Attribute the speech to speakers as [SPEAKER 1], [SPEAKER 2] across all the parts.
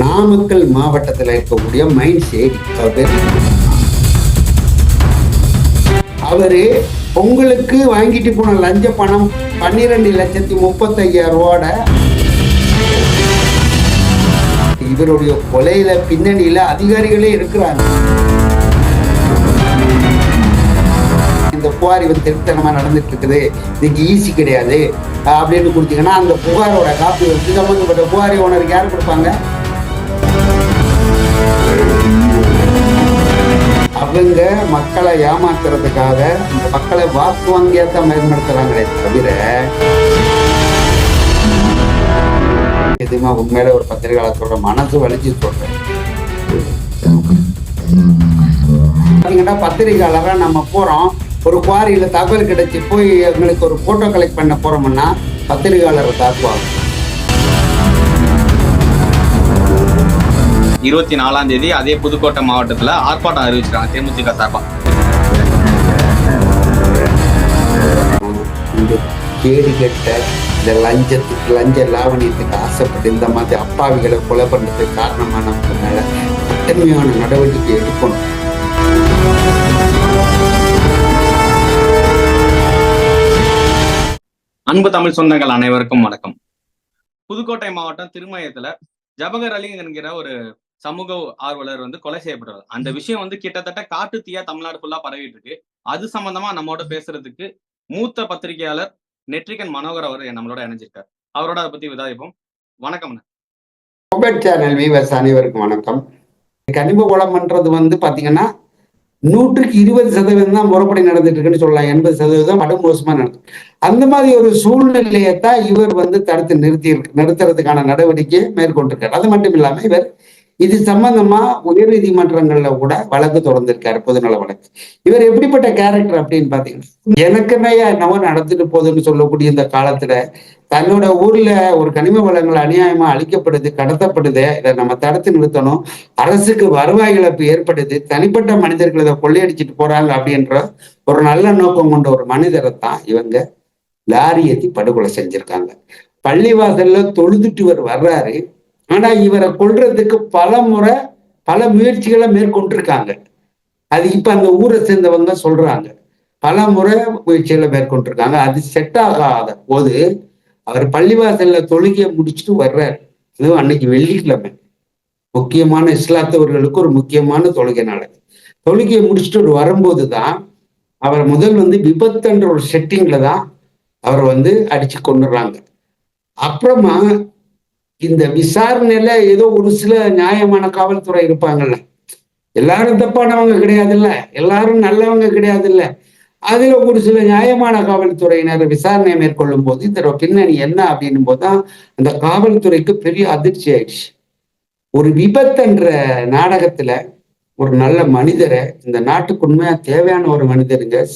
[SPEAKER 1] நாமக்கல் மாவட்டத்தில் இருக்கக்கூடிய மைண்ட் சேடி அவர் பேர் அவரு வாங்கிட்டு போன லஞ்ச பணம் பன்னிரெண்டு லட்சத்தி முப்பத்தையாயிரம் ரூபாட இவருடைய கொலையில பின்னணியில அதிகாரிகளே இருக்கிறாங்க. இந்த புகார் இவன் திருத்தனமா நடந்துட்டு இருக்குது இதுக்கு ஈஸி கிடையாது. அப்படின்னு கொடுத்தீங்கன்னா அந்த புகாரோட காப்பி வந்து சம்பந்தப்பட்ட புகாரி ஓனருக்கு யார் கொடுப்பாங்க? அவங்க மக்களை ஏமாத்துறதுக்காக இந்த மக்களை வாக்கு வங்கியாத்தான் பயன்படுத்துறாங்களே தவிர எதுவுமே உண்மையில ஒரு பத்திரிகையாளர் மனசு வலிச்சு சொல்றேன். பாத்தீங்கன்னா பத்திரிகையாளரா நம்ம போறோம். ஒரு குவாரியில தகவல் கிடைச்சி போய் எங்களுக்கு ஒரு போட்டோ கலெக்ட் பண்ண போறோம்னா பத்திரிகையாளரை தாக்குவாங்க.
[SPEAKER 2] இருபத்தி நாலாம் தேதி அதே புதுக்கோட்டை மாவட்டத்துல ஆர்ப்பாட்டம் அறிவிச்சிருக்காங்க தேமுதிக சார்பா.
[SPEAKER 1] இந்த கேடு கெட்ட இந்த லஞ்சத்துக்கு லஞ்ச லாவணியத்துக்கு ஆசைப்பட்டு இந்த மாதிரி அப்பாவிகளை கொலை பண்ணுறதுக்கு காரணமானவங்க மேல கடுமையான நடவடிக்கை எடுக்கணும்.
[SPEAKER 2] அன்பு தமிழ் சொந்தங்கள் அனைவருக்கும் வணக்கம். புதுக்கோட்டை மாவட்டம் திருமயத்துல ஜபகர் அலி என்கிற ஒரு சமூக ஆர்வலர் வந்து கொலை செய்யப்பட்டார் அந்த விஷயம் வந்து கிட்டத்தட்ட காட்டு தீயா தமிழ்நாடு ஃபுல்லா பரவிட்டு இருக்கு. அது சம்பந்தமா நம்மோட பேசுறதுக்கு மூத்த பத்திரிகையாளர் நெற்றிகன் மனோகர் அவர் நம்மளோட இணைஞ்சிருக்கார். அவரோட அதை பத்தி விவாதிப்போம். வணக்கம்
[SPEAKER 1] சேனல் வீவர்ஸ் அனைவருக்கும் வணக்கம். கனிம கொலை பண்றது வந்து பாத்தீங்கன்னா நூற்றுக்கு இருபது சதவீதம் தான் முறைப்படி நடந்துட்டு இருக்குன்னு சொல்லலாம். எண்பது சதவீதம் படு மோசமா நடக்கும் அந்த மாதிரி ஒரு சூழ்நிலையை தான் இவர் வந்து தடுத்து நிறுத்தி நிறுத்துறதுக்கான நடவடிக்கையை மேற்கொண்டிருக்காரு. அது மட்டும் இல்லாம இவர் இது சம்பந்தமா உயர்நீதிமன்றங்கள்ல கூட வழக்கு தொடர்ந்திருக்காரு பொதுநல வழக்கு. இவர் எப்படிப்பட்ட கேரக்டர் அப்படின்னு பாத்தீங்கன்னா எனக்குமே என்னவோ நடந்துட்டு போகுதுன்னு சொல்லக்கூடிய இந்த காலத்துல தன்னோட ஊர்ல ஒரு கனிம வளங்கள் அநியாயமா அழிக்கப்படுது கடத்தப்படுது இதை நம்ம தடுத்து நிறுத்தணும். அரசுக்கு வருவாய் இழப்பு ஏற்படுது தனிப்பட்ட மனிதர்கள் இதை கொள்ளையடிச்சிட்டு போறாங்க அப்படின்ற ஒரு நல்ல நோக்கம் கொண்ட ஒரு மனிதரை தான் இவங்க லாரி ஏத்தி படுகொலை செஞ்சிருக்காங்க. பள்ளிவாசல்ல தொழுதுட்டு இவர் வர்றாரு. ஆனா இவரை கொள்றதுக்கு பல முறை பல முயற்சிகளை மேற்கொண்டிருக்காங்க. அது இப்ப அந்த ஊரை சேர்ந்தவங்க சொல்றாங்க. பல முறை முயற்சிகளை மேற்கொண்டிருக்காங்க. அது செட் ஆகாத போது அவர் பள்ளிவாசல்ல தொழுகையை முடிச்சுட்டு வர்றார். அதுவும் அன்னைக்கு வெள்ளிக்கிழமை. முக்கியமான இஸ்லாத்தவர்களுக்கு ஒரு முக்கியமான தொழுகை நாள் தொழுகையை முடிச்சுட்டு வரும்போது தான் அவர் முதல் வந்து விபத்துன்ற ஒரு செட்டிங்ல தான் அவர் வந்து அடிச்சு கொண்டுறாங்க அப்புறமா இந்த விசாரணையில ஏதோ ஒரு சில நியாயமான காவல்துறை இருப்பாங்கல்ல. எல்லாரும் தப்பானவங்க கிடையாதுல்ல. எல்லாரும் நல்லவங்க கிடையாதுல்ல. அதுல ஒரு சில நியாயமான காவல்துறையினர் விசாரணை மேற்கொள்ளும் போது இதோட பின்னணி என்ன அப்படின்னும் போதுதான் அந்த காவல்துறைக்கு பெரிய அதிர்ச்சி ஆயிடுச்சு. ஒரு விபத்துன்ற நாடகத்துல ஒரு நல்ல மனிதரை இந்த நாட்டுக்கு உண்மையா தேவையான ஒரு மனிதருங்க.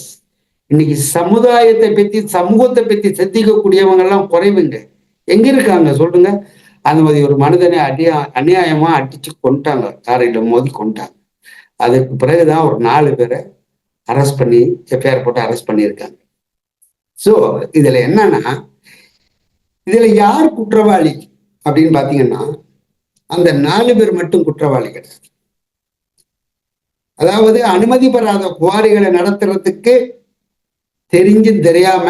[SPEAKER 1] இன்னைக்கு சமுதாயத்தை பத்தி சமூகத்தை பத்தி சிந்திக்கக்கூடியவங்க எல்லாம் குறைவுங்க. எங்க இருக்காங்க? சொல்லுங்க. அந்த மாதிரி ஒரு மனிதனை அடியா அநியாயமா அடிச்சு கொண்டாங்க காரையில மோதி கொண்டாங்க அதுக்கு பிறகுதான் ஒரு நாலு பேரை அரெஸ்ட் பண்ணி எஃப்ஐஆர் போட்டு அரெஸ்ட் பண்ணியிருக்காங்க. ஸோ இதுல என்னன்னா இதுல யார் குற்றவாளி அப்படின்னு பாத்தீங்கன்னா அந்த நாலு பேர் மட்டும் குற்றவாளி கிடையாது. அதாவது அனுமதி பெறாத குவாரிகளை நடத்துறதுக்கு தெரிஞ்சு தெரியாம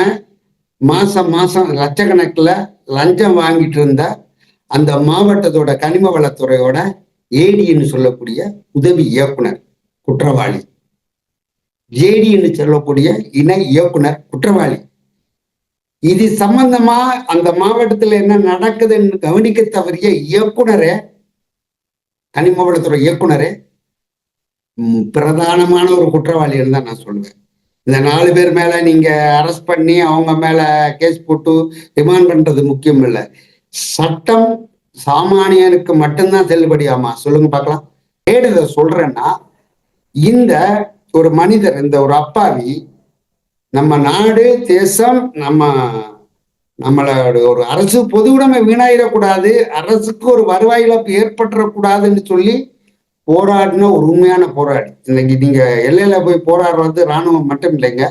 [SPEAKER 1] மாசம் மாசம் லட்சக்கணக்கில் லஞ்சம் வாங்கிட்டு இருந்தா அந்த மாவட்டத்தோட கனிம வளத்துறையோட ஏடின்னு சொல்லக்கூடிய உதவி இயக்குனர் குற்றவாளி. ஜேடின்னு சொல்லக்கூடிய இணை இயக்குனர் குற்றவாளி. இது சம்பந்தமா அந்த மாவட்டத்துல என்ன நடக்குதுன்னு கவனிக்க தவறிய இயக்குனரே கனிம வளத்துறை இயக்குனரே பிரதானமான ஒரு குற்றவாளின்னு தான் நான் சொல்லுவேன் இந்த நாலு பேர் மேல நீங்க அரெஸ்ட் பண்ணி அவங்க மேல கேஸ் போட்டு ரிமாண்ட் பண்றது முக்கியம் இல்லை. சட்டம் சாமானியனுக்கு மட்டும்தான் செல்லுபடியாமா சொல்லுங்க பார்க்கலாம். ஏன் இதை சொல்றேன்னா இந்த ஒரு மனிதர் இந்த ஒரு அப்பாவி நம்ம நாடு தேசம் நம்ம நம்மளோட ஒரு அரசு பொது உடைமை வீணாயிடக்கூடாது அரசுக்கு ஒரு வருவாய் இழப்பு ஏற்பட்டுறக்கூடாதுன்னு சொல்லி போராடின ஒரு உண்மையான போராடி இன்னைக்கு நீங்க எல்லையில போய் போராடுறது ராணுவம் மட்டும் இல்லைங்க.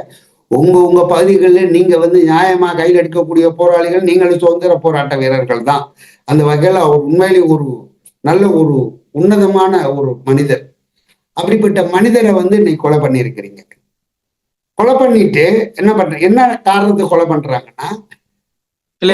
[SPEAKER 1] உங்க உங்க பகுதிகளில் நீங்க வந்து நியாயமா கையில் எடுக்கக்கூடிய போராளிகள் நீங்களும் சுதந்திர போராட்ட வீரர்கள் தான். அந்த வகையில் அவர் உண்மையிலே ஒரு நல்ல ஒரு உன்னதமான ஒரு மனிதர். அப்படிப்பட்ட மனிதரை வந்து இன்னைக்கு கொலை பண்ணியிருக்கிறீங்க. கொலை பண்ணிட்டு என்ன பண்ற என்ன காரணத்துக்கு கொலை பண்றாங்கன்னா
[SPEAKER 2] இல்ல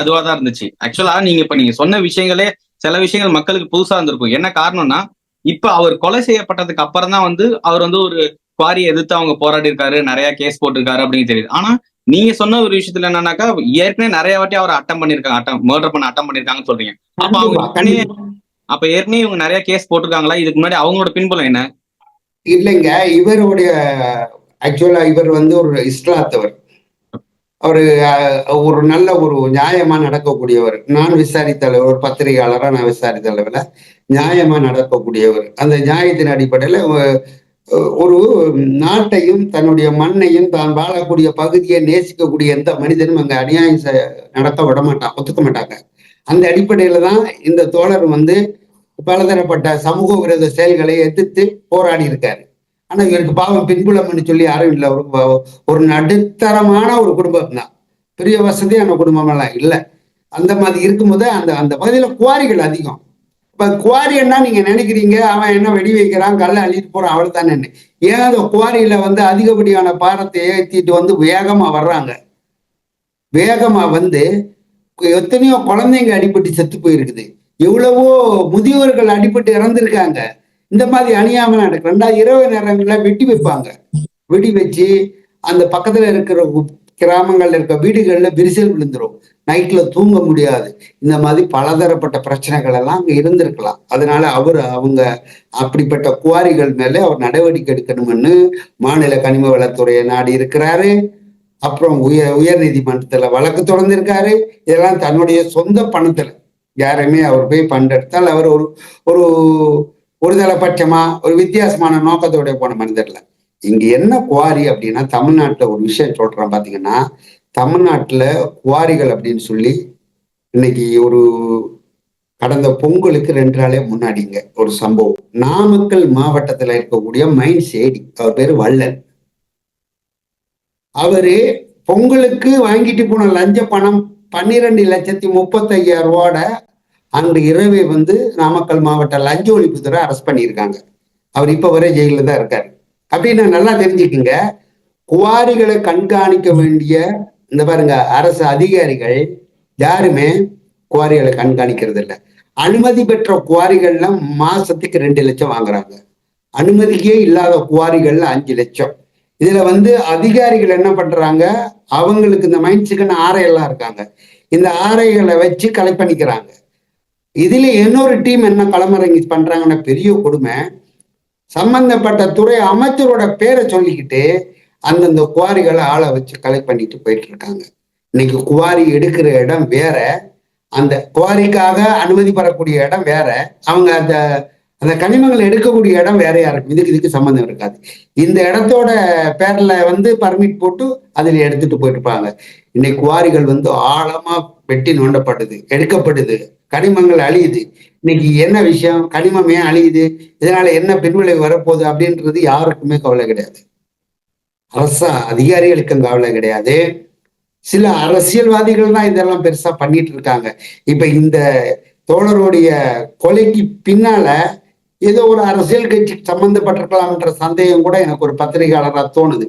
[SPEAKER 2] அதுவா தான் இருந்துச்சு. ஆக்சுவலா நீங்க இப்ப நீங்க சொன்ன விஷயங்களே சில விஷயங்கள் மக்களுக்கு புதுசா இருந்திருக்கும். என்ன காரணம்னா இப்ப அவர் கொலை செய்யப்பட்டதுக்கு அப்புறம் தான் வந்து அவர் வந்து ஒரு குவாரியை எதிர்த்து அவங்க போராடி இருக்காரு நிறைய கேஸ் போட்டிருக்காரு அப்படின்னு தெரியுது. ஆனா நீங்க சொன்ன ஒரு விஷயத்துல என்னன்னாக்கா ஏற்கனவே நிறைய வாட்டி அவர் அட்டம் பண்ணிருக்காங்க அட்டம் மர்டர் பண்ண அட்டம் பண்ணிருக்காங்கன்னு சொல்றீங்க. அப்ப அவங்க. அப்ப ஏற்கனவே இவங்க நிறைய கேஸ் போட்டிருக்காங்களா? இதுக்கு முன்னாடி அவங்களோட பின்புலம் என்ன?
[SPEAKER 1] இல்லைங்க இவருடைய ஆக்சுவலா இவர் வந்து ஒரு இஸ்லாத்தவர். அவரு ஒரு நல்ல ஒரு நியாயமா நடக்கக்கூடியவர். நான் விசாரித்த அளவு ஒரு பத்திரிகையாளரா நான் விசாரித்த அளவுல நியாயமா நடக்கக்கூடியவர். அந்த நியாயத்தின் அடிப்படையில ஒரு நாட்டையும் தன்னுடைய மண்ணையும் தான் வாழக்கூடிய பகுதியை நேசிக்கக்கூடிய எந்த மனிதனும் அங்கே அநியாயம் செ- விட மாட்டான் ஒத்துக்க மாட்டாங்க. அந்த அடிப்படையில தான் இந்த தோழர் வந்து பலதரப்பட்ட சமூக விரோத செயல்களை எதிர்த்து போராடி இருக்காரு. ஆனா இவருக்கு பாவம் பின்புலம்னு சொல்லி யாரும் இல்லை. ஒரு ஒரு நடுத்தரமான ஒரு குடும்பம் தான். பெரிய வசதியான குடும்பம் எல்லாம் இல்லை. அந்த மாதிரி இருக்கும்போது அந்த அந்த பகுதியில குவாரிகள் அதிகம். இப்ப குவாரி என்ன நீங்க நினைக்கிறீங்க அவன் என்ன வெடி வைக்கிறான் கல்ல அள்ளிட்டு போறான் அவள் தானே ஏன் அந்த குவாரியில வந்து அதிகப்படியான பாரத்தை ஏற்றிட்டு வந்து வேகமா வர்றாங்க? வேகமா வந்து எத்தனையோ குழந்தைங்க அடிபட்டு செத்து போயிருக்குது. எவ்வளவோ முதியோர்கள் அடிபட்டு இறந்திருக்காங்க. இந்த மாதிரி அணியாம நடக்கு. ரெண்டாவது இரவு நேரங்கள்ல வெட்டி வைப்பாங்க. வெடி வச்சு அந்த பக்கத்துல இருக்கிற கிராமங்கள்ல இருக்க வீடுகள்ல விரிசல் விழுந்துரும். நைட்ல தூங்க முடியாது. இந்த மாதிரி பலதரப்பட்ட பிரச்சனைகள் எல்லாம் அங்க இருந்திருக்கலாம். அதனால அவர் அவங்க அப்படிப்பட்ட குவாரிகள் மேல அவர் நடவடிக்கை எடுக்கணும்னு மாநில கனிம வளத்துறையை நாடி இருக்கிறாரு. அப்புறம் உயர் உயர் நீதிமன்றத்துல வழக்கு தொடர்ந்திருக்காரு. இதெல்லாம் தன்னுடைய சொந்த பணத்துல. யாருமே அவர் போய் பண்டெடுத்தால் அவர் ஒரு ஒரு ஒருதலைபட்சமா ஒரு வித்தியாசமான நோக்கத்தோட போன மனிதர்ல. இங்க என்ன குவாரி அப்படின்னா தமிழ்நாட்டுல ஒரு விஷயம் சொல்றேன் பாத்தீங்கன்னா தமிழ்நாட்டுல குவாரிகள் அப்படின்னு சொல்லி இன்னைக்கு ஒரு கடந்த பொங்கலுக்கு ரெண்டு நாளே முன்னாடிங்க ஒரு சம்பவம். நாமக்கல் மாவட்டத்துல இருக்கக்கூடிய மைன் சேடி அவர் பேரு வள்ளல். அவரு பொங்கலுக்கு வாங்கிட்டு போன லஞ்ச பணம் பன்னிரெண்டு லட்சத்தி முப்பத்தையாயிரம் ரூபாட அன்று இரவே வந்து நாமக்கல் மாவட்ட லஞ்ச ஒழிப்புத்துறை அரெஸ்ட் பண்ணியிருக்காங்க. அவர் இப்ப வரை ஜெயிலில் தான் இருக்காரு. அப்படின்னு நல்லா தெரிஞ்சுக்குங்க. குவாரிகளை கண்காணிக்க வேண்டிய இந்த பாருங்க அரசு அதிகாரிகள் யாருமே குவாரிகளை கண்காணிக்கிறது இல்லை. அனுமதி பெற்ற குவாரிகள்ல மாசத்துக்கு ரெண்டு லட்சம் வாங்குறாங்க. அனுமதியே இல்லாத குவாரிகள்ல அஞ்சு லட்சம். இதுல வந்து அதிகாரிகள் என்ன பண்றாங்க? அவங்களுக்கு இந்த மைன்ஸுக்குன்னு ஆரையெல்லாம் இருக்காங்க. இந்த ஆரைகளை வச்சு கலெக்ட் பண்ணிக்கிறாங்க. இதுல இன்னொரு டீம் என்ன களமிறங்கி பண்றாங்கன்னா பெரிய கொடுமை. சம்பந்தப்பட்ட துறை அமைச்சரோட பேரை சொல்லிக்கிட்டு அந்தந்த குவாரிகளை ஆளை வச்சு கலெக்ட் பண்ணிட்டு போயிட்டு இருக்காங்க. இன்னைக்கு குவாரி எடுக்கிற இடம் வேற அந்த குவாரிக்காக அனுமதி பெறக்கூடிய இடம் வேற அவங்க அந்த அந்த கனிமங்களை எடுக்கக்கூடிய இடம் வேறையா இருக்கும் இதுக்கு இதுக்கு சம்மந்தம் இருக்காது. இந்த இடத்தோட பேர்ல வந்து பர்மிட் போட்டு அதில் எடுத்துட்டு போயிருப்பாங்க இன்னைக்கு குவாரிகள் வந்து ஆழமா வெட்டி நோண்டப்படுது எடுக்கப்படுது கனிமங்கள் அழியுது. இன்னைக்கு என்ன விஷயம்? கனிமம் ஏன் அழியுது. இதனால என்ன பின்விளைவு வரப்போகுது அப்படின்றது யாருக்குமே கவலை கிடையாது. அரசா அதிகாரிகளுக்கும் கவலை கிடையாது. சில அரசியல்வாதிகள் தான் இதெல்லாம் பெருசா பண்ணிட்டு இருக்காங்க. இப்ப இந்த தோழருடைய கொலைக்கு பின்னால ஏதோ ஒரு அரசியல் கட்சி சம்பந்தப்பட்டிருக்கலாம்ன்ற சந்தேகம் கூட எனக்கு ஒரு பத்திரிகையாளராக தோணுது.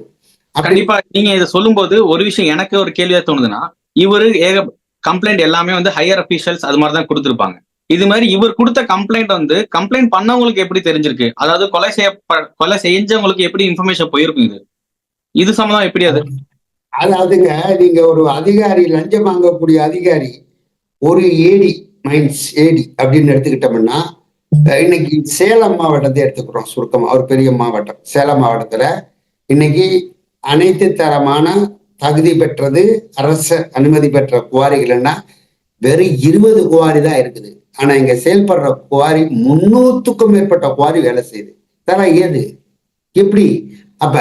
[SPEAKER 2] கண்டிப்பா நீங்க இதை சொல்லும்போது ஒரு விஷயம் எனக்கு ஒரு கேள்வியா தோணுதுன்னா இவரு ஏக கம்ப்ளைண்ட் எல்லாமே வந்து ஹையர் அபிஷியல்ஸ் அது மாதிரி தான் கொடுத்துருப்பாங்க. இது மாதிரி இவர் கொடுத்த கம்ப்ளைண்ட் வந்து கம்ப்ளைண்ட் பண்ணவங்களுக்கு எப்படி தெரிஞ்சிருக்கு? அதாவது கொலை செய்ய கொலை செஞ்சவங்களுக்கு எப்படி இன்ஃபர்மேஷன் போயிருக்கும் இது? இது சம்பந்தம் எப்படி அது?
[SPEAKER 1] அதாவதுங்க நீங்க ஒரு அதிகாரி லஞ்சம் வாங்கக்கூடிய அதிகாரி ஒரு ஏடி மைன்ஸ் ஏடி அப்படின்னு எடுத்துக்கிட்டோம்னா இன்னைக்கு சேலம் மாவட்டத்தை எடுத்துக்கிறோம் சுருக்கமா. ஒரு பெரிய மாவட்டம். சேலம் மாவட்டத்துல இன்னைக்கு அனைத்து தரமான தகுதி பெற்றது அரசு அனுமதி பெற்ற குவாரிகள்னா வெறும் இருபது குவாரி தான் இருக்குது. ஆனா இங்க செயல்படுற குவாரி முன்னூத்துக்கும் மேற்பட்ட குவாரி வேலை செய்யுது. தர ஏது? எப்படி? அப்ப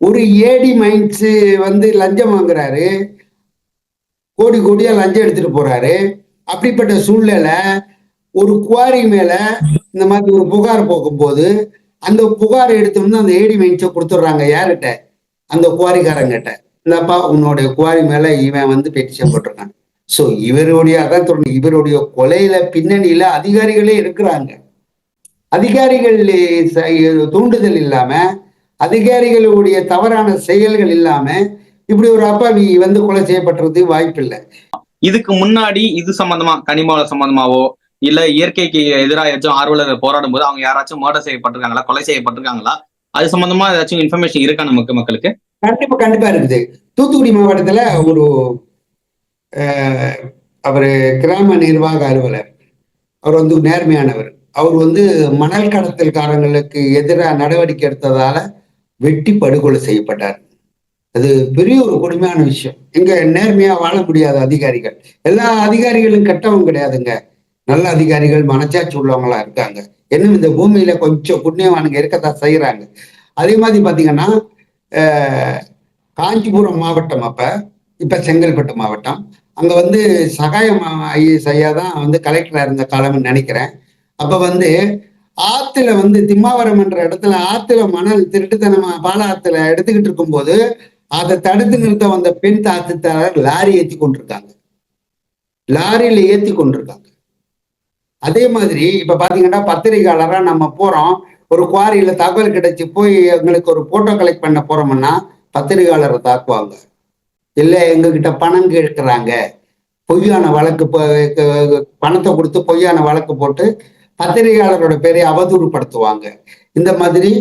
[SPEAKER 1] ஒரு ஏடி மைன்ஸ் வந்து லஞ்சம் வாங்குறாரு. கோடி கோடியா லஞ்சம் எடுத்துட்டு போறாரு. அப்படிப்பட்ட சூழ்நிலை ஒரு குவாரி மேல இந்த மாதிரி ஒரு புகார் போகும்போது அந்த புகார் எடுத்து வந்து அந்த ஏடி மைன்ஸை கொடுத்துட்றாங்க யார்கிட்ட? அந்த குவாரிக்காரங்கிட்ட. இந்தப்பா உன்னோட குவாரி மேல இவன் வந்து பெட்டிஷன் போட்டிருக்கான். சோ இவருடைய சொல்றேன் இவருடைய கொலையில பின்னணியில அதிகாரிகளே இருக்கிறாங்க. அதிகாரிகள் தூண்டுதல் இல்லாம அதிகாரிகளுடைய தவறான செயல்கள் இல்லாம இப்படி ஒரு அப்பாவி வந்து கொலை செய்யப்பட்டிருக்கு வாய்ப்பில்லை.
[SPEAKER 2] இதுக்கு முன்னாடி இது சம்பந்தமா கனிமவள சம்பந்தமாவோ இல்ல இயற்கைக்கு எதிராக ஏதாச்சும் ஆர்வலர்கள் போராடும் போது அவங்க யாராச்சும் மர்டர் செய்யப்பட்டிருக்காங்களா கொலை செய்யப்பட்டிருக்காங்களா அது சம்பந்தமா ஏதாச்சும் இன்ஃபர்மேஷன் இருக்கா நமக்கு மக்களுக்கு?
[SPEAKER 1] கண்டிப்பா கண்டிப்பா இருக்குது. தூத்துக்குடி மாவட்டத்துல ஒரு அவர் கிராம நிர்வாக அலுவலர். அவர் வந்து நேர்மையானவர். அவர் வந்து மணல் கடத்தல்காரங்களுக்கு எதிராக நடவடிக்கை எடுத்ததால வெட்டி படுகொலை செய்யப்பட்டார். அது பெரிய ஒரு கொடுமையான விஷயம். இங்க நேர்மையா வாழ முடியாத அதிகாரிகள். எல்லா அதிகாரிகளும் கெட்டவங்க கிடையாதுங்க. நல்ல அதிகாரிகள் மனச்சாட்சி உள்ளவங்களா இருக்காங்க. இன்னும் இந்த பூமியில கொஞ்சம் புண்ணியவானுங்க இருக்கத்தான் செய்யறாங்க அதே மாதிரி பாத்தீங்கன்னா காஞ்சிபுரம் மாவட்டம் அப்ப இப்ப செங்கல்பட்டு மாவட்டம். அங்க வந்து சகாயம் ஐஎஸ் ஐயா தான் வந்து கலெக்டரா இருந்த காலம்னு நினைக்கிறேன். அப்ப வந்து ஆத்துல வந்து திம்மாவரம் என்ற இடத்துல ஆத்துல மணல் திருட்டுத்தனமா பால ஆற்றுல எடுத்துக்கிட்டு இருக்கும்போது அதை தடுத்து நிறுத்த வந்த பெண் தாக்குத்தாரர் லாரி ஏத்தி கொண்டிருக்காங்க. லாரியில ஏத்தி கொண்டிருக்காங்க. அதே மாதிரி இப்ப பாத்தீங்கன்னா பத்திரிகையாளரா நம்ம போறோம். ஒரு குவாரியில தகவல் கிடைச்சி போய் எங்களுக்கு ஒரு போட்டோ கலெக்ட் பண்ண போறோம்னா பத்திரிகையாளரை தாக்குவாங்க. இல்ல எங்ககிட்ட பணம் கேட்கிறாங்க. பொய்யான வழக்கு பணத்தை கொடுத்து பொய்யான வழக்கு போட்டு பத்திரிகையாளரோட பேரை அவதூறுப்படுத்துவாங்க இந்த மாதிரி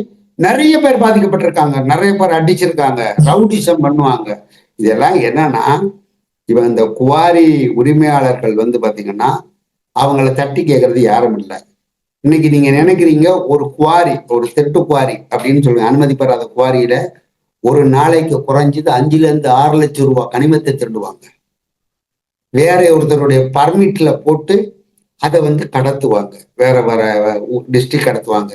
[SPEAKER 1] நிறைய பேர் பாதிக்கப்பட்டிருக்காங்க. நிறைய பேர் அடிச்சிருக்காங்க. ரவுடிசம் பண்ணுவாங்க. இதெல்லாம் என்னன்னா இவன் இந்த குவாரி உரிமையாளர்கள் வந்து பாத்தீங்கன்னா அவங்கள தட்டி கேட்கறது யாரும் இல்லை. இன்னைக்கு நீங்க நினைக்கிறீங்க ஒரு குவாரி ஒரு தெட்டு குவாரி அப்படின்னு சொல்லுங்க. அனுமதி பெறாத குவாரியில ஒரு நாளைக்கு குறைஞ்சது அஞ்சுல இருந்து ஆறு லட்சம் ரூபாய் கனிமத்தை திருடுவாங்க. வேற ஒருத்தருடைய பர்மிட்ல போட்டு அதை வந்து கடத்துவாங்க. வேற வேற டிஸ்ட்ரிக் கடத்துவாங்க.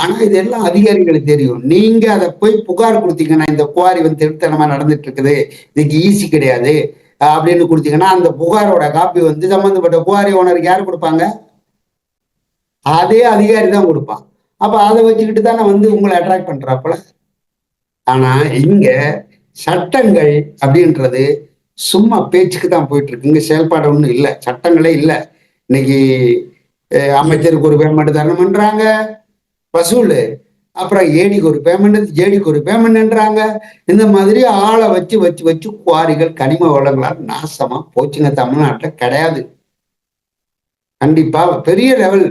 [SPEAKER 1] ஆனா இதெல்லாம் அதிகாரிகளுக்கு தெரியும். நீங்க அதை போய் புகார் கொடுத்தீங்கன்னா இந்த குவாரி வந்து திருத்தனமா நடந்துட்டு இருக்குது இதுக்கு ஈஸி கிடையாது அப்படின்னு கொடுத்தீங்கன்னா அந்த புகாரோட காப்பி வந்து சம்பந்தப்பட்ட குவாரி ஓனருக்கு யார் கொடுப்பாங்க? அதே அதிகாரி தான் கொடுப்பான். அப்ப அதை வச்சுக்கிட்டு தானே வந்து உங்களை அட்ராக்ட் பண்றாப்புல? ஆனா இங்க சட்டங்கள் அப்படின்றது சும்மா பேச்சுக்கு தான் போயிட்டு இருக்கு இங்க செயல்பாடு ஒன்றும் இல்லை. சட்டங்களே இல்லை. இன்னைக்கு அமைச்சருக்கு ஒரு பேமெண்ட் தரணும்ன்றாங்க. வசூல். அப்புறம் ஏடிக்கு ஒரு பேமெண்ட் ஜேடிக்கு ஒரு பேமெண்ட்ன்றாங்க இந்த மாதிரி ஆளை வச்சு வச்சு வச்சு குவாரிகள் கனிம வளங்களால் நாசமா போச்சுங்க தமிழ்நாட்டில். கிடையாது. கண்டிப்பா பெரிய லெவல்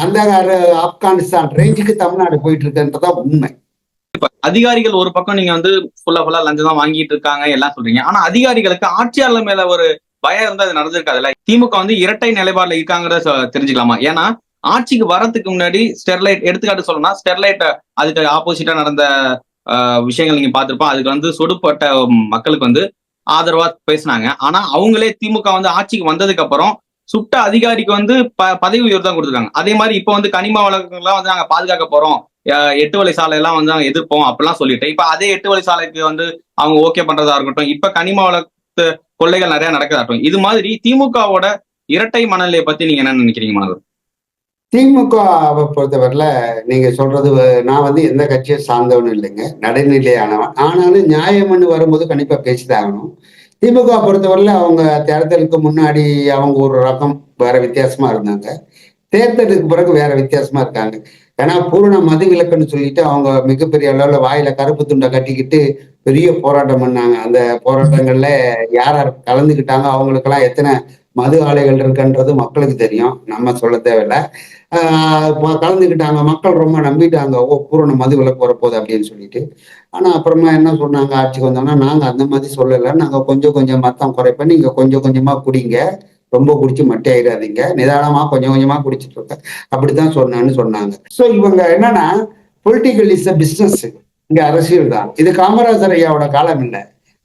[SPEAKER 1] கந்தகார ஆப்கானிஸ்தான் ரேஞ்சுக்கு தமிழ்நாடு போயிட்டு இருக்குன்றதான் உண்மை.
[SPEAKER 2] இப்ப அதிகாரிகள் ஒரு பக்கம் நீங்க வந்து ஃபுல்லா ஃபுல்லா லஞ்சம் தான் வாங்கிட்டு இருக்காங்க எல்லாம் சொல்றீங்க. ஆனா அதிகாரிகளுக்கு ஆட்சியாளர் மேல ஒரு பயம் இருந்தா அது நடந்திருக்காதுல்ல? திமுக வந்து இரட்டை நிலைப்பாடுல இருக்காங்கிறத சொ- தெரிஞ்சுக்கலாமா? ஏன்னா ஆட்சிக்கு வரதுக்கு முன்னாடி ஸ்டெர்லைட் எடுத்துக்காட்டு சொல்லணும்னா ஸ்டெர்லைட் அதுக்கு ஆப்போசிட்டா நடந்த விஷயங்கள் நீங்க பார்த்திருப்போம். அதுக்கு வந்து சொடுப்பட்ட மக்களுக்கு வந்து ஆதரவா பேசினாங்க. ஆனா அவங்களே திமுக வந்து ஆட்சிக்கு வந்ததுக்கு அப்புறம் சுட்ட அதிகாரிக்கு வந்து ப பதவி உயர்வு தான் கொடுத்துருக்காங்க. அதே மாதிரி இப்போ வந்து கனிம வழக்குகள்லாம் வந்து நாங்க பாதுகாக்க போறோம். எட்டு வழி சாலை எல்லாம் வந்து நாங்க எதிர்ப்போம் அப்படிலாம் சொல்லிட்டு இப்ப அதே எட்டு வழி சாலைக்கு வந்து அவங்க ஓகே பண்றதா இருக்கட்டும் இப்ப கனிம வளத்து கொள்ளைகள் நிறைய நடக்கதா இது மாதிரி திமுகவோட இரட்டை மணலையை பத்தி நீங்க என்ன நினைக்கிறீங்க திமுக
[SPEAKER 1] திமுகவை பொறுத்தவரையில நீங்க சொல்றது நான் வந்து எந்த கட்சியை சார்ந்தவனும் இல்லைங்க. நடுநிலையானவன். ஆனாலும் நியாயம்னு வரும்போது கண்டிப்பா பேசிதாகணும். ஆகணும் திமுக பொறுத்தவரையில அவங்க தேர்தலுக்கு முன்னாடி அவங்க ஒரு ரகம் வேற வித்தியாசமா இருந்தாங்க. தேர்தலுக்கு பிறகு வேற வித்தியாசமா இருக்காங்க. ஏன்னா பூரண மதுவிலக்குன்னு சொல்லிட்டு அவங்க மிகப்பெரிய அளவுல வாயில கருப்பு துண்டை கட்டிக்கிட்டு பெரிய போராட்டம் பண்ணாங்க. அந்த போராட்டங்கள்ல யார் யார் கலந்துக்கிட்டாங்க அவங்களுக்கெல்லாம் எத்தனை மது ஆலைகள் இருக்குன்றது மக்களுக்கு தெரியும். நம்ம சொல்ல தேவையில்ல. ஆஹ் கலந்துக்கிட்டாங்க. மக்கள் ரொம்ப நம்பிட்டாங்க. ஓ பூரண மது விலக்கு வரப்போகுது அப்படின்னு சொல்லிட்டு. ஆனா அப்புறமா என்ன சொன்னாங்க? ஆட்சிக்கு வந்தோம்னா நாங்க அந்த மாதிரி சொல்லலை. நாங்க கொஞ்சம் கொஞ்சம் மத்தம் குறைப்ப நீங்க கொஞ்சம் கொஞ்சமா குடிங்க. ரொம்ப குடிச்சு மட்டையாயிடாதீங்க நிதானமா கொஞ்சம் கொஞ்சமா குடிச்சிட்டு இருக்க அப்படித்தான் சொன்னேன்னு சொன்னாங்க. சோ இவங்க என்னன்னா பொலிட்டிக்கல் இஸ் அ பிசினஸ் இங்க அரசியல் தான். இது காமராஜர் ஐயாவோட காலம் இல்லை.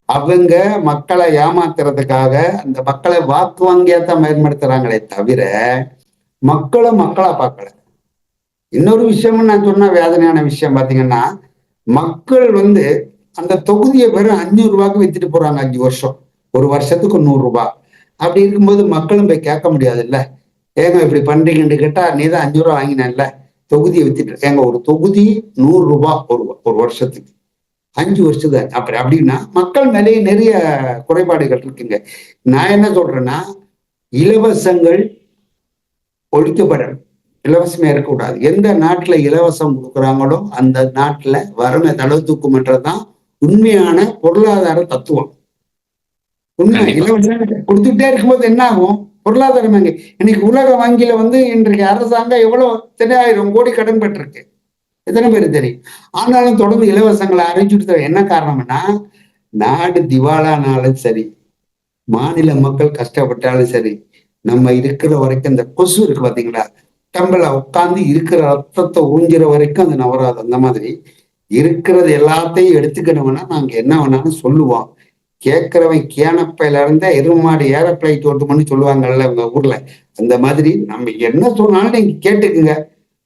[SPEAKER 1] அவங்க மக்களை ஏமாத்துறதுக்காக அந்த மக்களை வாக்கு வங்கியாத்தான் பயன்படுத்துறாங்களே தவிர மக்களை மக்களா பார்க்கல. இன்னொரு விஷயம்னு நான் சொன்ன வேதனையான விஷயம் பாத்தீங்கன்னா மக்கள் வந்து அந்த தொகுதியை வெறும் அஞ்சூறு ரூபாய்க்கு வித்துட்டு போறாங்க அஞ்சு வருஷம். ஒரு வருஷத்துக்கு நூறு ரூபாய். அப்படி இருக்கும்போது மக்களும் போய் கேட்க முடியாது இல்ல ஏங்க இப்படி பண்றீங்கன்னு கேட்டா நீ தான் அஞ்சு ரூபா வாங்கினல்ல தொகுதியை வித்துட்டு ஏங்க ஒரு தொகுதி நூறு ரூபாய் ஒரு ஒரு வருஷத்துக்கு. அஞ்சு வருஷத்துக்கு அப்படி அப்படின்னா மக்கள் மேலேயே நிறைய குறைபாடுகள் இருக்குங்க. நான் என்ன சொல்றேன்னா இலவசங்கள் ஒழிக்கப்படணும். இலவசமே இருக்கக்கூடாது. எந்த நாட்டுல இலவசம் கொடுக்குறாங்களோ அந்த நாட்டுல வறுமை தலை தூக்கும்ன்றதுதான் உண்மையான பொருளாதார தத்துவம். உண்மை. கொடுத்துட்டே இருக்கும்போது என்ன ஆகும் பொருளாதாரம் எங்க? இன்னைக்கு உலக வங்கியில வந்து இன்றைக்கு அரசாங்கம் எவ்வளவு எத்தனை ஆயிரம் கோடி கடன் பெற்றிருக்கு. எத்தனை பேர் தெரியும்? ஆனாலும் தொடர்ந்து இலவசங்களை அறிவிச்சுட்டு என்ன காரணம்னா நாடு திவாலானாலும் சரி மாநில மக்கள் கஷ்டப்பட்டாலும் சரி நம்ம இருக்கிற வரைக்கும் இந்த கொசு இருக்கு பாத்தீங்களா? டம்பல உட்காந்து இருக்கிற ரத்தத்தை உறிஞ்சிற வரைக்கும் அது நவராது. அந்த மாதிரி இருக்கிறது எல்லாத்தையும் எடுத்துக்கணும்னா நாங்க என்ன வேணாலும் சொல்லுவோம். கேட்கிறவன் கேனப்பையில இருந்த எருமாடு ஏரோப்ளைட் ஓட்டுமன்னு சொல்லுவாங்கல்ல உங்க ஊர்ல. அந்த மாதிரி நம்ம என்ன சொன்னாலும் நீங்க கேட்டுக்குங்க.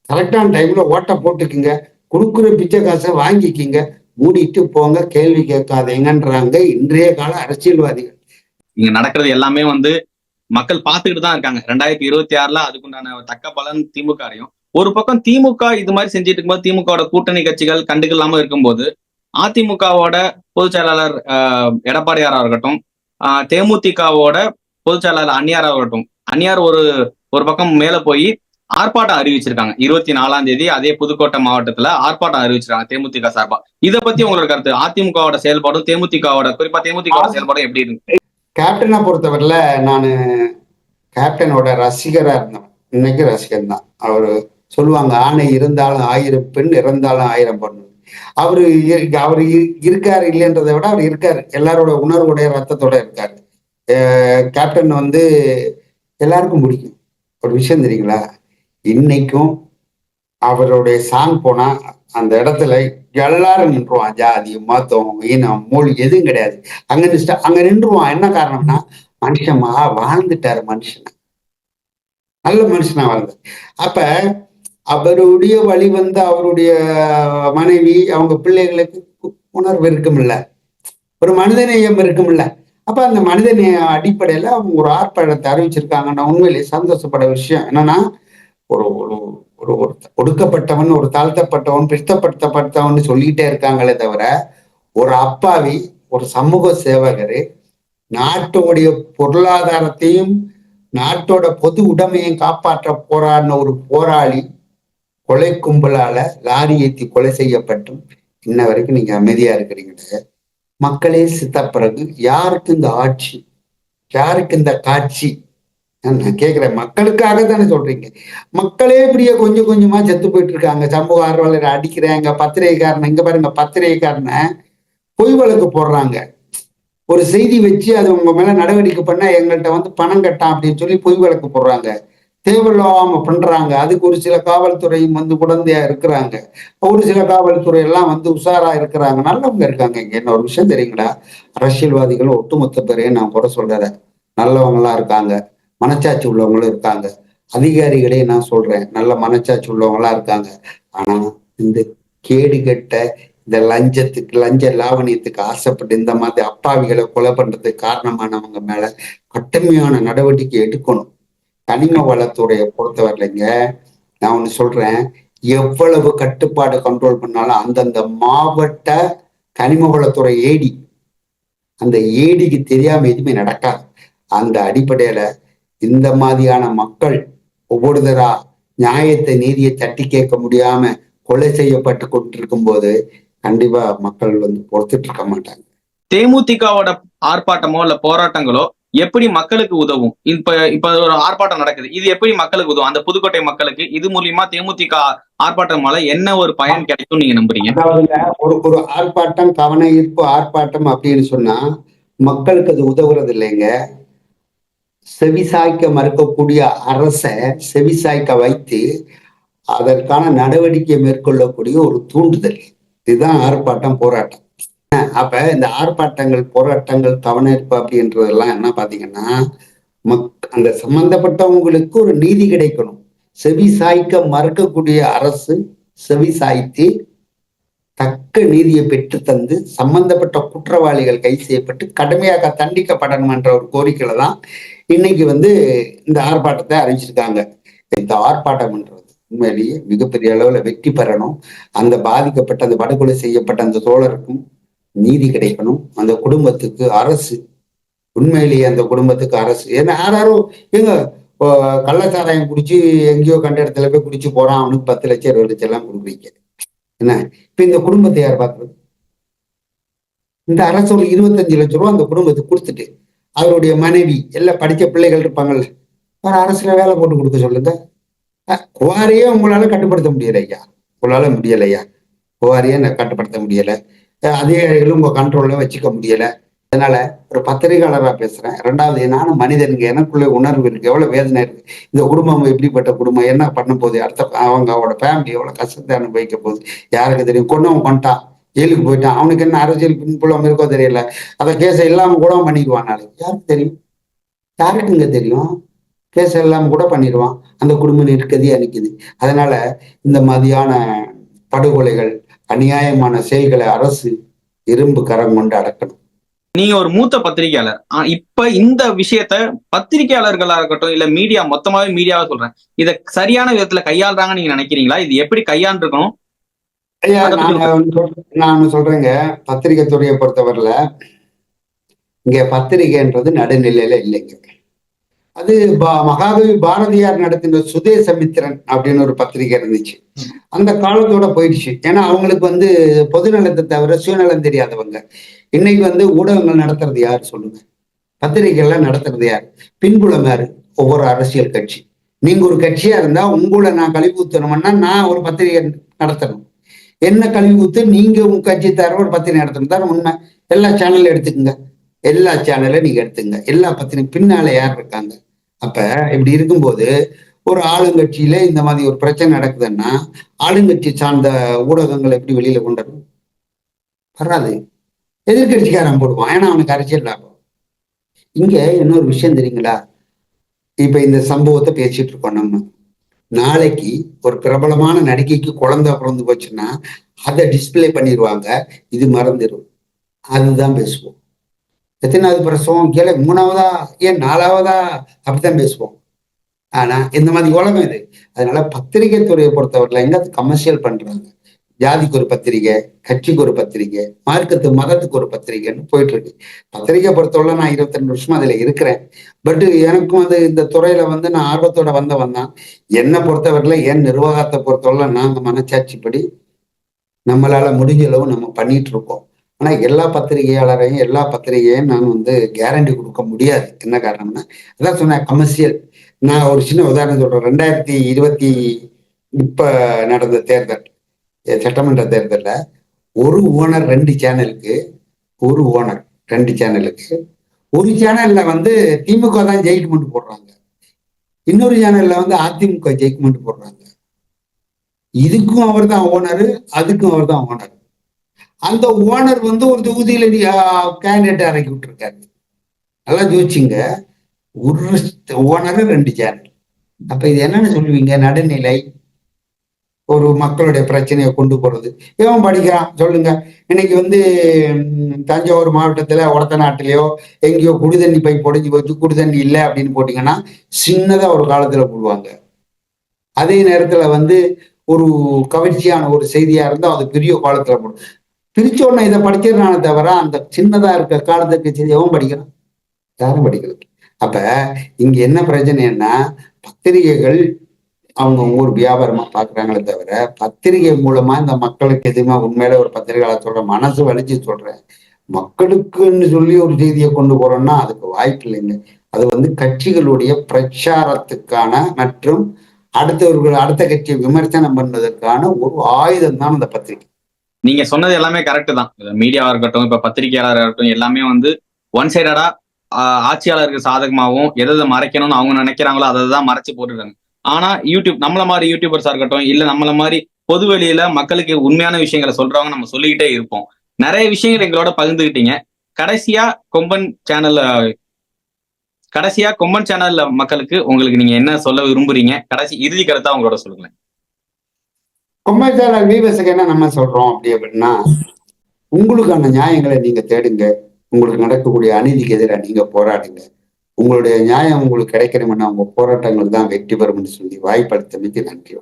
[SPEAKER 1] கரெக்டான டைம்ல ஓட்ட போட்டுக்குங்க. கொடுக்குற பிச்சை காசை வாங்கிக்கிங்க. மூடிட்டு போங்க கேள்வி கேட்காதீங்கன்றாங்க இன்றைய கால அரசியல்வாதிகள்.
[SPEAKER 2] இங்க நடக்கிறது எல்லாமே வந்து மக்கள் பார்த்துக்கிட்டு தான் இருக்காங்க. ரெண்டாயிரத்தி இருபத்தி ஆறுல அதுக்குண்டான தக்க பலன் திமுக அடையும் ஒரு பக்கம் திமுக இது மாதிரி செஞ்சுட்டு இருக்கும்போது திமுகவோட கூட்டணி கட்சிகள் கண்டுக்கலாம இருக்கும்போது அதிமுகவோட பொதுச் செயலாளர் எடப்பாடியாரா இருக்கட்டும் தேமுதிகவோட பொதுச் செயலாளர் அந்நியாரா இருக்கட்டும். அந்நியார் ஒரு ஒரு பக்கம் மேல போய் ஆர்ப்பாட்டம் அறிவிச்சிருக்காங்க. இருபத்தி நாலாம் தேதி அதே புதுக்கோட்டை மாவட்டத்துல ஆர்ப்பாட்டம் அறிவிச்சிருக்காங்க தேமுதிக சார்பா. இத பத்தி உங்களோட கருத்து? அதிமுகவோட செயல்பாடும் தேமுதிகவோட குறிப்பா தேமுதிகவோட செயல்பாடும் எப்படி இருக்கு?
[SPEAKER 1] கேப்டனை பொறுத்தவரையில நான் கேப்டனோட ரசிகரா இருந்தேன். இன்னைக்கு ரசிகன் தான் அவர் சொல்லுவாங்க ஆணை இருந்தாலும் ஆயிரம் பெண் இறந்தாலும் ஆயிரம் பொண்ணு. அவரு அவரு இருக்காரு இல்லைன்றதை விட அவர் இருக்காரு. எல்லாரோட உணர்வுடைய ரத்தத்தோட இருக்காரு. கேப்டன் வந்து எல்லாருக்கும் பிடிக்கும். ஒரு விஷயம் தெரியுங்களா? இன்னைக்கும் அவருடைய சாங் போனா அந்த இடத்துல எல்லாரும் நின்றுவான். ஜாதி மதம் இனம் மொழி எதுவும் கிடையாது. அங்க நிஷ்டா அங்க நின்றுவான். என்ன காரணம்னா மனுஷன் மகா வாழ்ந்துட்டாரு மனுஷன். நல்ல மனுஷனா வாழ்ந்தார். அப்ப அவருடைய வழி வந்து அவருடைய மனைவி அவங்க பிள்ளைகளுக்கு உணர்வு இருக்கும்ல ஒரு மனிதநேயம் இருக்கும்ல அப்ப அந்த மனிதநேய அடிப்படையில அவங்க ஒரு ஆர்ப்பாட்டத்தை அறிவிச்சிருக்காங்கன்னா உண்மையிலேயே சந்தோஷப்பட விஷயம் என்னன்னா ஒரு ஒரு ஒரு ஒரு ஒடுக்கப்பட்டவன் ஒரு தாழ்த்தப்பட்டவன் பிஷ்டப்படுத்தப்பட்டவன் சொல்லிக்கிட்டே இருக்காங்களே தவிர ஒரு அப்பாவி ஒரு சமூக சேவகர் நாட்டோடைய பொருளாதாரத்தையும் நாட்டோட பொது உடைமையும் காப்பாற்ற போராடின ஒரு போராளி கொலை கும்பலால லாரி ஏத்தி கொலை செய்யப்பட்டும். இன்ன வரைக்கும் நீங்க அமைதியா இருக்கிறீங்களே மக்களே சித்த பிறகு யாருக்கு இந்த ஆட்சி? யாருக்கு இந்த காட்சி? நான் கேட்கிறேன் மக்களுக்காக தானே சொல்றீங்க. மக்களே இப்படியே கொஞ்சம் கொஞ்சமா செத்து போயிட்டு இருக்காங்க. சமூக ஆர்வலரை அடிக்கிறாங்க பத்திரிகைக்காரன் இங்க பாருங்க பத்திரிகைக்காரனை பொய் வழக்கு போடுறாங்க. ஒரு செய்தி வச்சு அது உங்க மேல நடவடிக்கை பண்ணா எங்கள்கிட்ட வந்து பணம் கட்டான் அப்படின்னு சொல்லி பொய் வழக்கு போடுறாங்க. தேவையில்லாம பண்றாங்க. அதுக்கு ஒரு சில காவல்துறையும் வந்து உடந்தையா இருக்கிறாங்க. ஒரு சில காவல்துறை எல்லாம் வந்து உஷாரா இருக்கிறாங்க. நல்லவங்க இருக்காங்க இங்க. என்ன ஒரு விஷயம் தெரியுங்களா? அரசியல்வாதிகள் ஒட்டுமொத்த பேரையும் நான் கூட சொல்றேன். நல்லவங்களா இருக்காங்க. மனச்சாட்சி உள்ளவங்களும் இருக்காங்க. அதிகாரிகளையும் நான் சொல்றேன். நல்ல மனச்சாட்சி உள்ளவங்களா இருக்காங்க. ஆனா இந்த கேடு கெட்ட இந்த லஞ்சத்துக்கு லஞ்ச லாவணியத்துக்கு ஆசைப்பட்டு இந்த மாதிரி அப்பாவிகளை கொலை பண்றதுக்கு காரணமானவங்க மேல கடுமையான நடவடிக்கை எடுக்கணும். கனிம வளத்துறையை பொறுத்தவரையிலைங்க நான் ஒண்ணு சொல்றேன். எவ்வளவு கட்டுப்பாடு கண்ட்ரோல் பண்ணாலும் அந்தந்த மாவட்ட கனிம வளத்துறை ஏடி அந்த ஏடிக்கு தெரியாம எதுவுமே நடக்காது. அந்த அடிப்படையில இந்த மாதிரியான மக்கள் ஒவ்வொருத்தரா நியாயத்தை நீதியை தட்டி கேட்க முடியாம கொலை செய்யப்பட்டு கொண்டிருக்கும் போது கண்டிப்பா மக்கள் வந்து பொறுத்துட்டு இருக்க மாட்டாங்க.
[SPEAKER 2] தேமுதிகவோட ஆர்ப்பாட்டமோ இல்ல போராட்டங்களோ எப்படி மக்களுக்கு உதவும்? இப்ப இப்ப ஒரு ஆர்ப்பாட்டம் நடக்குது. இது எப்படி மக்களுக்கு உதவும்? அந்த புதுக்கோட்டை மக்களுக்கு இது மூலியமா தேமுதிக ஆர்ப்பாட்டம் மூலம் என்ன ஒரு பயன் கிடைக்கும் நீங்க நம்புறீங்க?
[SPEAKER 1] ஒரு ஒரு ஆர்ப்பாட்டம் கவன ஈர்ப்பு ஆர்ப்பாட்டம் அப்படின்னு சொன்னா மக்களுக்கு அது உதவுறது இல்லைங்க. செவிசாய்க்க மறுக்கக்கூடிய அரசை செவிசாய்க்க வைத்து அதற்கான நடவடிக்கை மேற்கொள்ளக்கூடிய ஒரு தூண்டுதல். இதுதான் ஆர்ப்பாட்டம் போராட்டம். அப்ப இந்த ஆர்ப்பாட்டங்கள் போராட்டங்கள் தவணைப்பு அப்படின்றதெல்லாம் என்ன பாத்தீங்கன்னா மக் அந்த சம்பந்தப்பட்டவங்களுக்கு ஒரு நீதி கிடைக்கணும். செவி சாய்க்க மறுக்கக்கூடிய அரசு செவி சாய்த்து தக்க நீதியை பெற்று தந்து சம்பந்தப்பட்ட குற்றவாளிகள் கைது செய்யப்பட்டு கடுமையாக தண்டிக்கப்படணும் என்ற ஒரு கோரிக்கையில தான் இன்னைக்கு வந்து இந்த ஆர்ப்பாட்டத்தை அறிவிச்சிருக்காங்க. இந்த ஆர்ப்பாட்டம்ன்றது உண்மையிலேயே மிகப்பெரிய அளவுல வெற்றி பெறணும். அந்த பாதிக்கப்பட்ட அந்த படுகொலை செய்யப்பட்ட அந்த தோழருக்கும் நீதி கிடைக்கணும். அந்த குடும்பத்துக்கு அரசு உண்மையிலேயே அந்த குடும்பத்துக்கு அரசு. ஏன்னா யாராரோ எங்க கள்ளச்சாராயம் குடிச்சு எங்கேயோ கண்ட இடத்துல போய் குடிச்சு போறான் அவனுக்கு பத்து லட்சம் இருபது லட்சம் எல்லாம் கொடுக்குறீங்க. என்ன? இப்ப இந்த குடும்பத்தை யார் பார்க்கறது? இந்த அரசு ஒரு இருபத்தஞ்சு லட்ச ரூபா அந்த குடும்பத்துக்கு கொடுத்துட்டு அவருடைய மனைவி எல்லாம் படிச்ச பிள்ளைகள் இருப்பாங்கல்ல வேற அரசுல வேலை போட்டு கொடுக்க சொல்லுங்க. அஹ், குவாரியே உங்களால கட்டுப்படுத்த முடியலையா? உங்களால முடியலையா? குவாரியே கட்டுப்படுத்த முடியல. அதிகாரிகளும் உங்க கண்ட்ரோல்ல வச்சுக்க முடியல. அதனால ஒரு பத்திரிகையாளராக பேசுறேன். ரெண்டாவது நானும் மனிதனுங்க எனக்குள்ளே உணர்வு இருக்கு. எவ்வளோ வேதனை இருக்கு. இந்த குடும்பம் எப்படிப்பட்ட குடும்பம் என்ன பண்ண போகுது? அடுத்த அவங்க அவங்களோட ஃபேமிலி எவ்வளோ கஷ்டத்தை அனுபவிக்க போகுது? யாருக்கு தெரியும்? கொண்டவன் கொண்டான் ஜெயிலுக்கு போயிட்டான். அவனுக்கு என்ன அரசியல் பின்புலம் இருக்கோ தெரியல. அதை கேஸை இல்லாமல் கூட பண்ணிடுவான் நாளைக்கு. யாருக்கு தெரியும்? யாருக்குங்க தெரியும்? கேஸ் எல்லாம் கூட பண்ணிடுவான். அந்த குடும்பம் நெருக்கதியா நிக்குது அதனால இந்த மாதிரியான படுகொலைகள் அநியாயமான செயல்களை அரசு இரும்பு கரம் கொண்டு அடக்கணும்.
[SPEAKER 2] நீங்க ஒரு மூத்த பத்திரிகையாளர். இப்ப இந்த விஷயத்த பத்திரிகையாளர்களா இருக்கட்டும் இல்ல மீடியா மொத்தமாவே மீடியாவா சொல்றேன். இத சரியான விதத்துல கையாளுறாங்கன்னு நீங்க நினைக்கிறீங்களா? இது எப்படி கையாண்டிருக்கணும்?
[SPEAKER 1] நான் சொல்றேங்க. பத்திரிகை துறையை பொறுத்தவரையில இங்க பத்திரிகைன்றது நடுநிலையில இல்லைங்க. அது மகாகவி பாரதியார் நடத்தின சுதேசமித்திரன் அப்படின்னு ஒரு பத்திரிகை இருந்துச்சு. அந்த காலத்தோட போயிடுச்சு. ஏன்னா அவங்களுக்கு வந்து பொதுநலத்தை தவிர சுயநலம் தெரியாதவங்க. இன்னைக்கு வந்து ஊடகங்கள் நடத்துறது யார் சொல்லுங்க? பத்திரிகைகள்லாம் நடத்துறது யார்? பின்புலம் யாரு ஒவ்வொரு அரசியல் கட்சி. நீங்க ஒரு கட்சியா இருந்தா உங்களை நான் கழிவு ஊத்தணும்னா நான் ஒரு பத்திரிகை நடத்தணும். என்ன கழிவு ஊத்து நீங்க உங்க கட்சி தர ஒரு பத்திரிகை நடத்தணும். தான் உண்மை. எல்லா சேனல்ல எடுத்துக்கோங்க. எல்லா சேனல்ல நீங்க எடுத்துங்க எல்லா பத்திரிகை பின்னால யார் இருக்காங்க? அப்ப இப்படி இருக்கும்போது ஒரு ஆளுங்கட்சியில இந்த மாதிரி ஒரு பிரச்சனை நடக்குதுன்னா ஆளுங்கட்சி சார்ந்த ஊடகங்களை எப்படி வெளியில கொண்டு வரும் வராது. எதிர்கட்சிக்காரன் போடுவான். ஏன்னா அவனுக்கு அரசியல் லாபம். இங்க இன்னொரு விஷயம் தெரியுங்களா? இப்ப இந்த சம்பவத்தை பேசிட்டு இருக்கோம் நம்ம. நாளைக்கு ஒரு பிரபலமான நடிகைக்கு குழந்தை பிறந்து போச்சுன்னா அதை டிஸ்பிளே பண்ணிடுவாங்க. இது மறந்துடும். அதுதான் பேசுவோம். எத்தனாவது பிரசவம் கீழே மூணாவதா ஏன் நாலாவதா? அப்படித்தான் பேசுவோம். ஆனா இந்த மாதிரி உலகம் இது. அதனால பத்திரிகை துறையை பொறுத்தவரையில எங்க கமர்ஷியல் பண்றாங்க? ஜாதிக்கு ஒரு பத்திரிகை கட்சிக்கு ஒரு பத்திரிகை மார்க்கத்து மதத்துக்கு ஒரு பத்திரிகைன்னு போயிட்டு இருக்கு பத்திரிகை பொறுத்தவரை நான் இருபத்தி ரெண்டு வருஷமா அதுல இருக்கிறேன். பட் எனக்கும் வந்து இந்த துறையில வந்து நான் ஆர்வத்தோட வந்தவன் தான். என்னை பொறுத்தவரையில என் நிர்வாகத்தை பொறுத்தவரை நாங்க மனச்சாட்சிப்படி நம்மளால முடிஞ்ச அளவு நம்ம பண்ணிட்டு இருக்கோம். ஆனா எல்லா பத்திரிகையாளரையும் எல்லா பத்திரிகையும் நான் வந்து கேரண்டி கொடுக்க முடியாது. என்ன காரணம்னா அதான் சொன்னேன் கமர்ஷியல் நான் ஒரு சின்ன உதாரணம் சொல்றேன். ரெண்டாயிரத்தி இருபத்தி இப்ப நடந்த தேர்தல் சட்டமன்ற தேர்தலில் ஒரு ஓனர் ரெண்டு சேனலுக்கு ஒரு ஓனர் ரெண்டு சேனலுக்கு ஒரு சேனல்ல வந்து திமுக தான் ஜெயிக்குமெண்ட் போடுறாங்க. இன்னொரு சேனல்ல வந்து அதிமுக ஜெயிக்குமெண்ட் போடுறாங்க. இதுக்கும் அவர் தான் ஓனர் அதுக்கும் அவர் தான் ஓனர் அந்த ஓனர் வந்து ஒரு தொகுதியில கேண்டிடேட் இறக்கி விட்டுருக்காரு. நல்லா ஜோதிச்சுங்க ஒரு ஓனர் ரெண்டு சேனல் அப்ப இது என்னன்னு சொல்லுவீங்க? நடுநிலை ஒரு மக்களுடைய பிரச்சனையை கொண்டு போறது. இவன் படிக்கிறான் சொல்லுங்க. இன்னைக்கு வந்து தஞ்சாவூர் மாவட்டத்துல உடத்த நாட்டிலேயோ எங்கேயோ குடிதண்ணி பைப் பொடிஞ்சு போச்சு குடிதண்ணி இல்லை அப்படின்னு போட்டீங்கன்னா சின்னதா ஒரு காலத்துல போடுவாங்க. அதே நேரத்துல வந்து ஒரு கவர்ச்சியான ஒரு செய்தியா இருந்தால் அது பெரிய காலத்துல போடும். பிரிச்ச உடனே இதை படிச்சிடறானே தவிர அந்த சின்னதா இருக்க காலத்துக்கு எவன் படிக்கிறான் யாரும் படிக்கல. அப்ப இங்க என்ன பிரச்சனைன்னா பத்திரிகைகள் அவங்க ஊர் வியாபாரமா பாக்குறாங்களே தவிர பத்திரிகை மூலமா இந்த மக்களுக்கு எதுவுமே உண்மையில ஒரு பத்திரிகையாளர் சொல்ற மனசு வலிச்சு சொல்றேன். மக்களுக்குன்னு சொல்லி ஒரு செய்தியை கொண்டு போறோம்னா அதுக்கு வாய்ப்பு இல்லைங்க. அது வந்து கட்சிகளுடைய பிரச்சாரத்துக்கான மற்றும் அடுத்தவர்கள் அடுத்த கட்சியை விமர்சனம் பண்ணுவதற்கான ஒரு ஆயுதம் தான் அந்த பத்திரிகை.
[SPEAKER 2] நீங்க சொன்னது எல்லாமே கரெக்ட் தான். மீடியாவா இருக்கட்டும் இப்ப பத்திரிகையாளராக இருக்கட்டும் எல்லாமே வந்து ஒன் சைடடா ஆட்சியாளருக்கு சாதகமாகவும் எதை எதை மறைக்கணும்னு அவங்க நினைக்கிறாங்களோ அதை தான் மறைச்சு போட்டுருக்காங்க ஆனா யூடியூப் நம்மள மாதிரி யூடியூபர்ஸா இருக்கட்டும் இல்ல நம்மள மாதிரி பொது வெளியில மக்களுக்கு உண்மையான விஷயங்களை சொல்றவங்க நம்ம சொல்லிக்கிட்டே இருப்போம். நிறைய விஷயங்கள் எங்களோட பகிர்ந்துக்கிட்டீங்க கடைசியா கொம்பன் சேனல்ல கடைசியா கொம்பன் சேனல்ல மக்களுக்கு உங்களுக்கு நீங்க என்ன சொல்ல விரும்புறீங்க? கடைசி இறுதி கருத்தா உங்களோட சொல்லுங்களேன்.
[SPEAKER 1] கொம்மைச்சாளர் வீவஸுக்கு என்ன நம்ம சொல்றோம் அப்படி அப்படின்னா உங்களுக்கான நியாயங்களை நீங்க தேடுங்க. உங்களுக்கு நடக்கக்கூடிய அநீதிக்கு எதிராக நீங்க போராடுங்க. உங்களுடைய நியாயம் உங்களுக்கு கிடைக்கணும்னா உங்க போராட்டங்கள் தான் வெற்றி பெறும்னு சொல்லி வாய்ப்படுத்தமைக்கு நன்றி.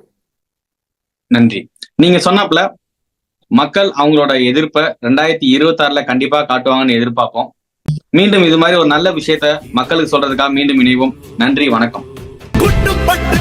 [SPEAKER 2] நன்றி. நீங்க சொன்னாப்ல மக்கள் அவங்களோட எதிர்ப்பை ரெண்டாயிரத்தி இருபத்தி ஆறுல கண்டிப்பா காட்டுவாங்கன்னு எதிர்பார்ப்போம். மீண்டும் இது மாதிரி ஒரு நல்ல விஷயத்த மக்களுக்கு சொல்றதுக்காக மீண்டும் இணைவோம். நன்றி வணக்கம்.
[SPEAKER 3] குட்டுப்பட்டு